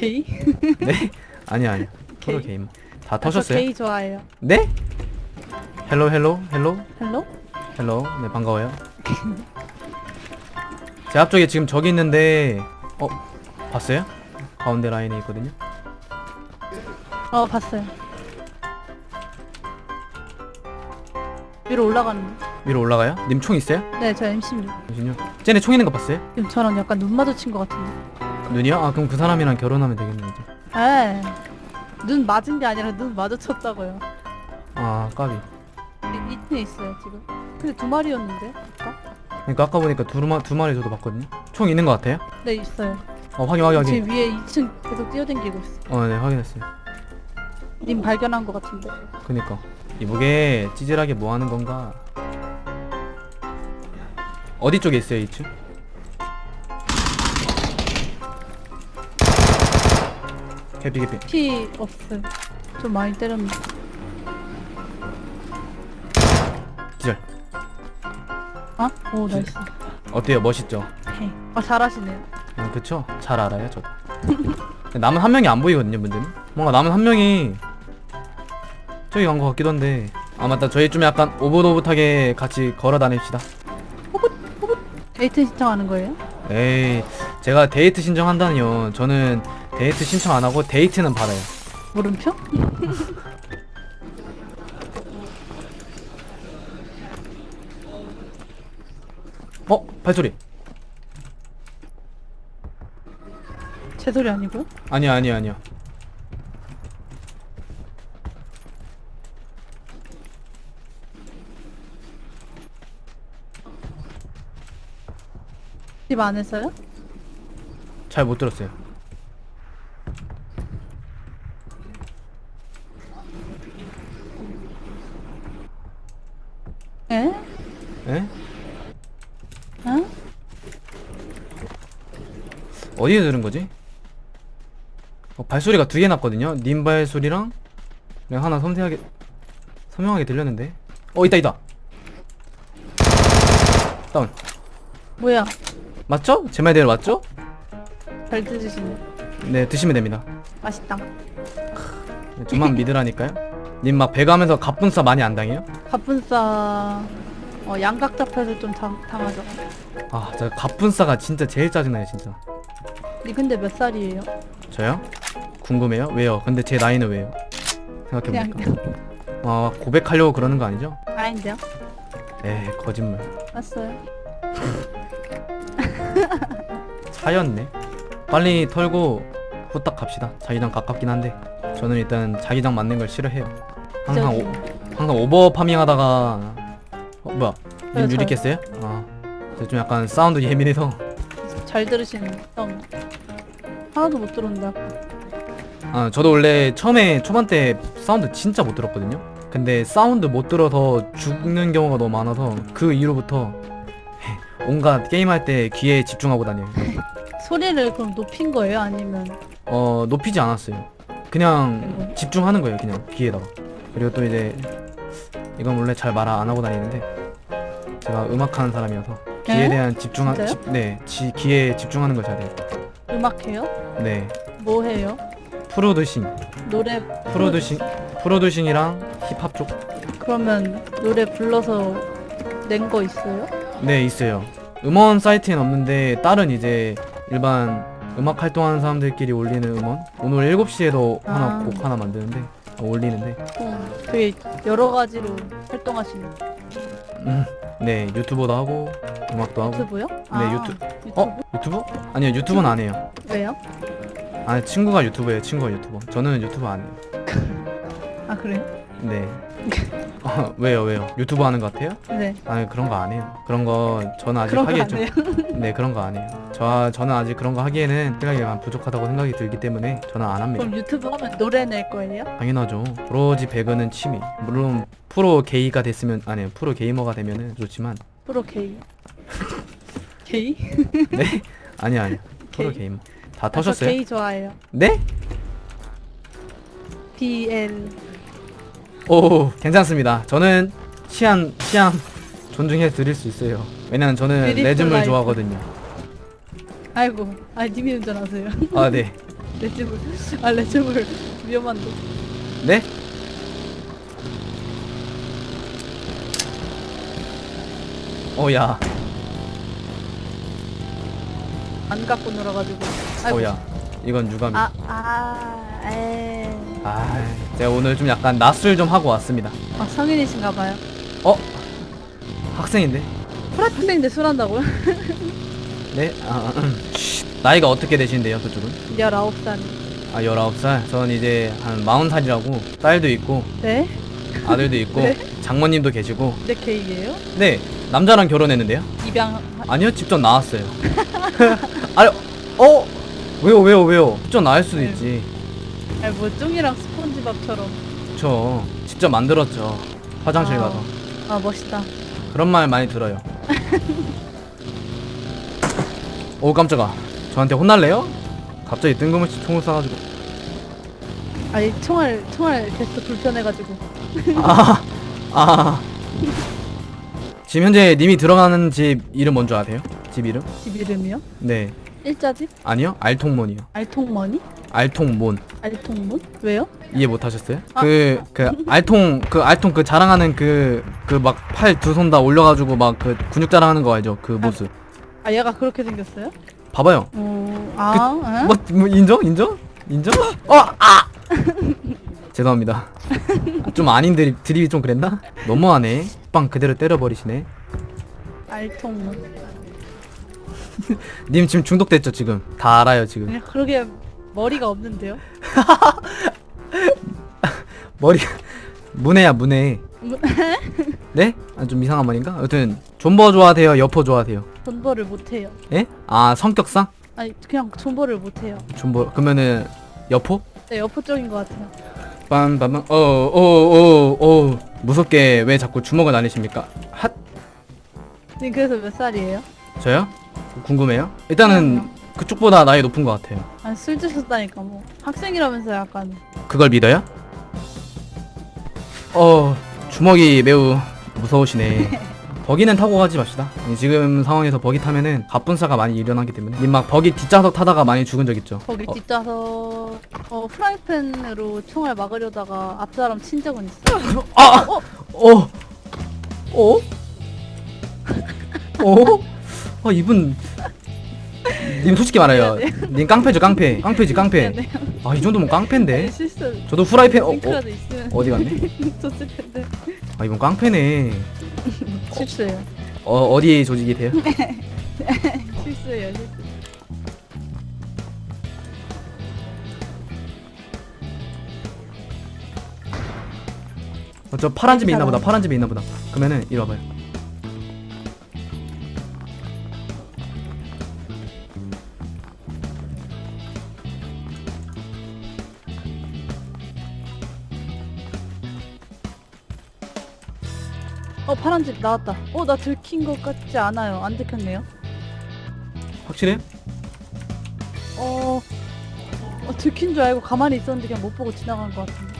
게이? 네? 아니 아니. 게이. 게임. 다 아, 저 터셨어요? 게이 좋아해요. 네? 헬로 헬로 헬로 헬로? 헬로. 네 반가워요. 제 앞쪽에 지금 저기 있는데 어 봤어요? 가운데 라인에 있거든요. 어 봤어요. 위로 올라가는 거. 위로 올라가요? 님 총 있어요? 네, 저 M16. 잠시만요. 쟤네 총 있는 거 봤어요? 지금 저랑 약간 눈 마주친 것 같은데. 눈이요? 아 그럼 그 사람이랑 결혼하면 되겠네 이제. 에. 눈 맞은 게 아니라 눈 마주쳤다고요. 아 까비. 이, 이층에 있어요 지금. 근데 두 마리였는데 아까? 그러니까 아까 보니까 두, 마, 두 마리 저도 봤거든요. 총 있는 거 같아요? 네 있어요. 어 확인 확인 확인. 지금 위에 2층 계속 뛰어댕기고 있어. 어네 확인했어요. 님 발견한 것 같은데. 그니까 이보게 찌질하게 뭐 하는 건가? 어디 쪽에 있어요 2층? 개피 개피. 피 없어요. 좀 많이 때렸는데. 기절. 아? 오 나이스. 어때요? 멋있죠? 오케이. 아 잘하시네요. 아 그쵸? 잘 알아요 저도. 남은 한 명이 안 보이거든요 문제는. 뭔가 남은 한 명이 저기 간 것 같기도 한데. 아 맞다 저희 좀 약간 오붓오붓하게 같이 걸어 다닙시다. 데이트 신청하는 거예요? 에이 제가 데이트 신청한다니요. 저는 데이트 신청 안 하고 데이트는 받아요. 물음표? 어? 발소리. 제 소리 아니고요? 아니야 아니야 아니야. 집 안에서요? 잘 못 들었어요. 에? 에? 어? 어디에 들은 거지? 어, 발소리가 두 개 났거든요. 님 발소리랑 그냥 하나 섬세하게 선명하게 들렸는데. 어 있다 있다. 다운. 뭐야? 맞죠? 제 말대로 맞죠? 잘 드시네. 네 드시면 됩니다. 맛있다. 네, 저만 믿으라니까요. 님 막 배가면서 갑분싸 많이 안 당해요? 갑분싸 어, 양각 잡혀서 좀 당, 당하죠. 아, 저 갑분싸가 진짜 제일 짜증나요, 진짜. 니 근데 몇 살이에요? 저요? 궁금해요? 왜요? 근데 제 나이는 왜요? 그냥 생각해보니까. 아, 고백하려고 그러는 거 아니죠? 아닌데요? 에이, 거짓말. 맞어요. 차였네. 빨리 털고 후딱 갑시다. 자기장 가깝긴 한데. 저는 일단 자기장 맞는 걸 싫어해요. 항상 오, 항상 오버 파밍하다가 어, 뭐야? 네, 님 유리 저요. 깼어요? 아, 저 좀 약간 사운드 예민해서 잘 들으시는 형. 하나도 못 들었는데 아까. 아 저도 원래 처음에 초반 때 사운드 진짜 못 들었거든요. 근데 사운드 못 들어서 죽는 경우가 너무 많아서 그 이후로부터 온갖 게임할 때 귀에 집중하고 다녀요. 소리를 그럼 높인 거예요? 아니면 어 높이지 않았어요. 그냥 집중하는 거예요. 그냥 귀에다가. 그리고 또 이제 이건 원래 잘 말 안 하고 다니는데 제가 음악하는 사람이어서 귀에 에? 대한 집중하 진짜요? 집, 네 지, 귀에 집중하는 걸 잘해요. 음악 해요? 네 뭐 해요? 프로듀싱 노래 프로듀싱 프로듀싱이랑 힙합 쪽. 그러면 노래 불러서 낸 거 있어요? 네 있어요 음원 사이트엔 없는데 다른 이제 일반 음악 활동하는 사람들끼리 올리는 음원 오늘 7시에도 하나 아. 곡 하나 만드는데 어, 올리는데 어, 되게 여러 가지로 활동하시는 음, 네 유튜버도 하고 음악도 하고 유튜브요? 네, 유튜- 유튜브? 어? 유튜브? 아니요 유튜브는 안 해요 왜요? 아 친구가 유튜브예요 친구가 유튜버 저는 유튜브 안 해요 아 그래요? 네 어, 왜요 왜요 유튜브 하는 거 같아요? 네 아니 그런 거 안 해요 그런 거 저는 아직 그런 거 하기에 안좀 해요? 네 그런 거 안 해요 저, 저는 아직 그런 거 하기에는 생각이 많이 부족하다고 생각이 들기 때문에 저는 안 합니다 그럼 유튜브 하면 노래 낼 거예요? 당연하죠. 오로지 배그는 취미. 물론 프로 게이가 됐으면 아니 프로 게이머가 되면은 좋지만 프로 게이 게이? 네 아니 아니 프로 게이. 게이머 다 아, 저 터셨어요? 게이 좋아해요 네? BL 오 괜찮습니다. 저는 취향 취향 존중해 드릴 수 있어요. 왜냐면 저는 라이프. 좋아하거든요. 아이고 아 님이 운전하세요 아 네. 레즈블. 아 레즈블 위험한데. 네? 어야 안 갖고 놀아가지고. 아이고. 어야 이건 유감이 아, 아, 에. 아 제가 오늘 좀 약간 낮술 좀 하고 왔습니다 아, 성인이신가 봐요. 어? 학생인데? 프라트인데 술 한다고요? 네? 아, 음. 쉿. 나이가 어떻게 되신데요 그쪽은? 19살. 아 19살? 전 이제 한 40살이라고 딸도 있고 네? 아들도 있고 네? 장모님도 계시고 내 케이크예요? 네 남자랑 결혼했는데요? 입양 아니요 직접 나왔어요 아니 어? 왜요 왜요 왜요 직접 나을 수도 네. 있지 아니 뭐 쫑이랑 스폰지밥처럼 저 직접 만들었죠 화장실 아. 가서 아 멋있다 그런 말 많이 들어요 오 깜짝아 저한테 혼날래요? 갑자기 뜬금없이 총을 쏴가지고 아니 총알 총알 게스트 불편해가지고 아, 아. 지금 현재 님이 들어가는 집 이름 뭔지 아세요? 집 이름? 집 이름이요? 네 일자집? 아니요 알통몬이요 알통머니? 알통몬 알통문? 왜요? 이해 못 하셨어요? 아. 그, 그, 알통, 그, 알통, 그 자랑하는 그, 그 막 팔 두 손 다 올려가지고 막 그 근육 자랑하는 거 알죠? 그 모습. 아 얘가 그렇게 생겼어요? 봐봐요. 어... 아? 에? 뭐, 뭐, 인정? 인정? 인정? 어, 아! 죄송합니다. 좀 아닌 드립, 드립이 좀 그랬나? 너무하네. 빵 그대로 때려버리시네. 알통문 님 지금 중독됐죠, 지금? 다 알아요, 지금. 그냥 그러게 머리가 없는데요? 머리, 문해야, 문해. 문- 네? 아, 좀 이상한 말인가? 여튼, 존버 좋아하세요? 여포 좋아하세요? 존버를 못해요 예? 아, 성격상? 아니 그냥 존버를 못해요 존버, 그러면은, 여포? 네 여포 쪽인 것 같아요 빰빰빰 어어어어 무섭게 왜 자꾸 주먹을 날리십니까? 핫 님 그래서 몇 살이에요? 저요? 궁금해요? 일단은 그쪽보다 나이 높은 것 같아요. 아니 술 드셨다니까 뭐 학생이라면서 약간 그걸 믿어요? 어 주먹이 매우 무서우시네. 버기는 타고 가지 맙시다. 지금 상황에서 버기 타면은 갑분싸가 많이 일어나기 때문에 님막 버기 뒷좌석 타다가 많이 죽은 적 있죠? 거기 어, 뒷좌석 어 프라이팬으로 총알 막으려다가 앞사람 친 적은 있어 아! 어! 어? 어? 어? 아 이분 님 솔직히 말해요. 님 깡패죠 깡패. 깡패지 깡패. 아 이 정도면 깡패인데? 실수 저도 프라이팬 어, 어, 링크라도 있으면 어디 갔네? 좋을 텐데 아 이분 깡패네. 실수예요. 어 어디 조직이 돼요? 실수예요 실수. 어, 저 파란 집에 있나 보다 파란 집에 있나 보다. 그러면은 이리 와봐요 어 파란 집 나왔다. 어 나 들킨 것 같지 않아요. 안 들켰네요. 확실해? 어, 어 들킨 줄 알고 가만히 있었는데 그냥 못 보고 지나간 것 같은데.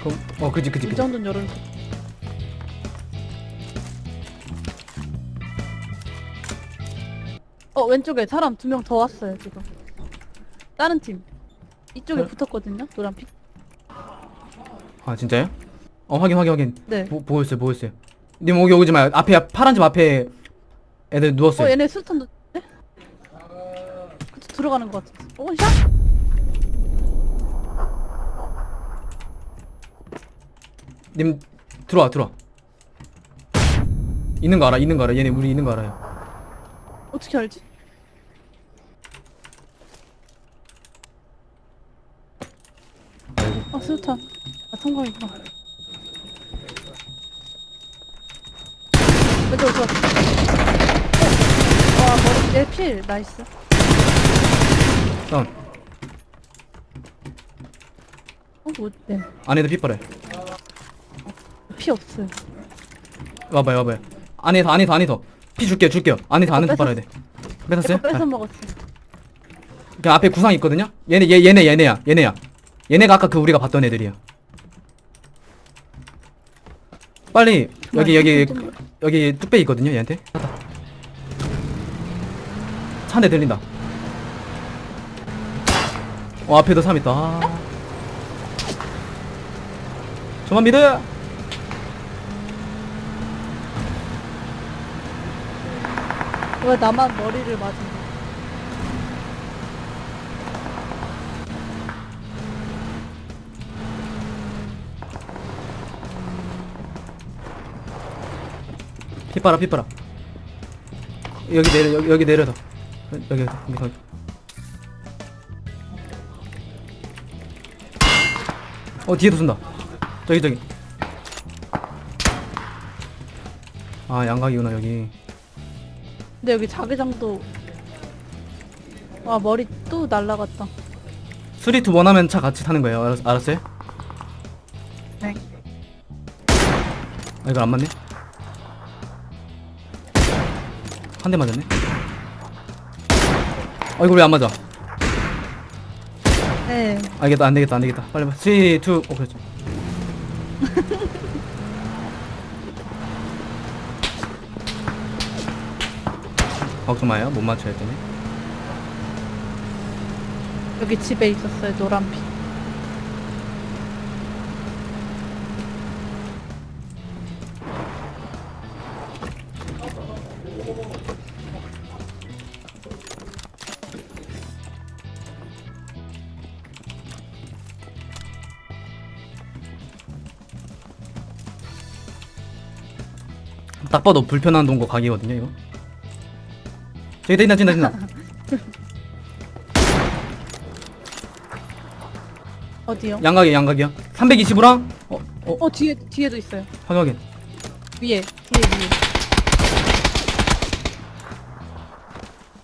그럼 어 그지 그지 이 그지. 정도는 여론 어 왼쪽에 사람 두 명 더 왔어요 지금. 다른 팀. 이쪽에 네? 붙었거든요 노란빛 아 진짜요? 어 확인 확인 확인. 네. 보, 보고 있어요. 님 여기 오지 마요. 앞에 파란 집 앞에 애들 누웠어요. 어 얘네 술탄도 네? 그쪽 들어가는 것 같아 어 샷? 님 들어와 들어와. 있는 거 알아 있는 거 알아. 얘네 우리 있는 거 알아요. 어떻게 알지? 아 술탄 아 성공이구나 왼쪽 어, 와 머리 얘필 나이스. 다운. 어? 뭐, 네. 안에도 핏바래 피 없어요. 와봐요 와봐요. 안에서 안에서 안에서. 피 줄게요 줄게요. 안에서 안에서 뺏었- 빨아야 돼. 뺏었어요? 뺏어 아, 먹었어 그 앞에 구상 있거든요? 얘네 얘 얘네 얘네야 얘네야. 얘네가 아까 그 우리가 봤던 애들이야 빨리 여기 여기 좀- 여기 뚝배기 있거든요 얘한테. 차차한대 들린다. 어 앞에도 3 있다. 아. 저만 믿어요! 왜 나만 머리를 맞은 피 빨아 피 빨아 여기 내려 여기, 여기 내려서. 여기 여기 여기. 거기 어 뒤에도 쏜다. 저기 저기. 아 양각이구나 여기. 근데 여기 자기장도 와 머리 또 날라갔다. 스리트 원하면 차 같이 타는 거예요. 알았, 알았어요? 네. 아 이거 안 맞네 한 대 맞았네. 아 이거 왜 안 맞아. 네. 알겠다 안 되겠다 안 되겠다. 빨리 빨리 3, 2, 오 그렇죠 걱정 마요. 못 맞춰야 되네. 여기 집에 있었어요 노란 피. 딱 봐도 불편한 동거 각이거든요 이거 저기 뛴다 뛴다 뛴다 어디요? 양각이야 양각이야 320으랑 어? 어? 어 뒤에 뒤에도 있어요. 확인 위에 뒤에 위에.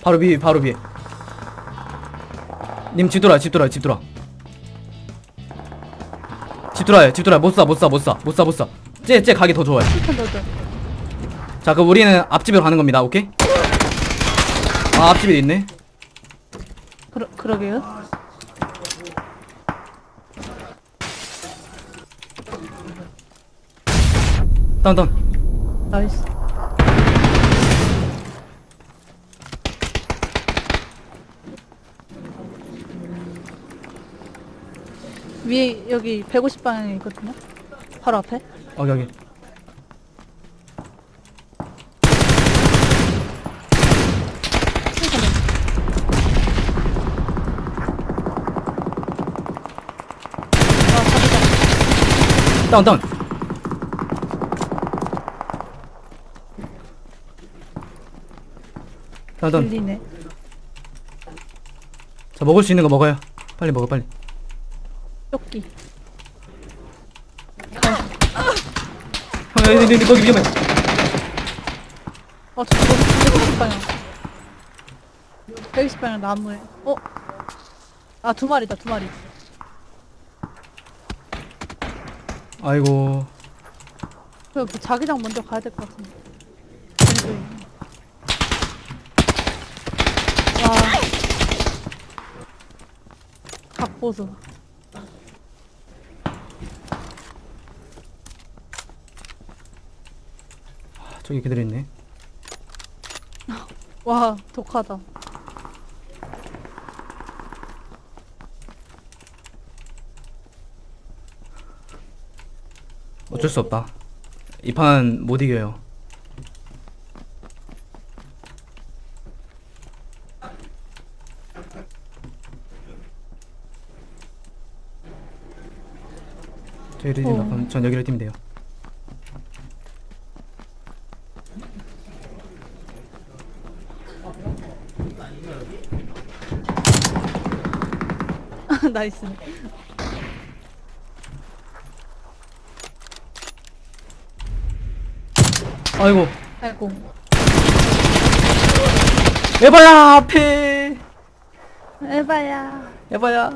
바로 위에 바로 위에 님 집 돌아 집 돌아 집 돌아 집 돌아요 집 돌아 못쏴 못 쏴 못 쏴 못 쏴 못쏴 쟤쟤 가기 더 좋아요 넣어줘. 자 그럼 우리는 앞집으로 가는 겁니다 오케이? 아 앞집에 있네 그러 그러게요. 다운 다운 나이스. 위에 여기 150 방향에 있거든요. 바로 앞에. 여기 여기 다운 다운 다운 다운 들리네. 자 먹을 수 있는 거 먹어요 빨리 먹어 빨리 조끼. 형 여기 여기 거기 위험해 어, 저 이거 150 방향. 150 방향 나무에. 어? 아, 두 마리다, 두 마리. 아이고 그, 그 자기장 먼저 가야 될 것 같은데. 와. 각보수. 아, 저기 그대로 있네 와, 독하다. 어쩔 수 없다 이 판 못 이겨요 저희 리딩 어. 전 여기로 뛰면 돼요 나이스. 아이고 아이고. 에바야 앞에 에바야. 에바야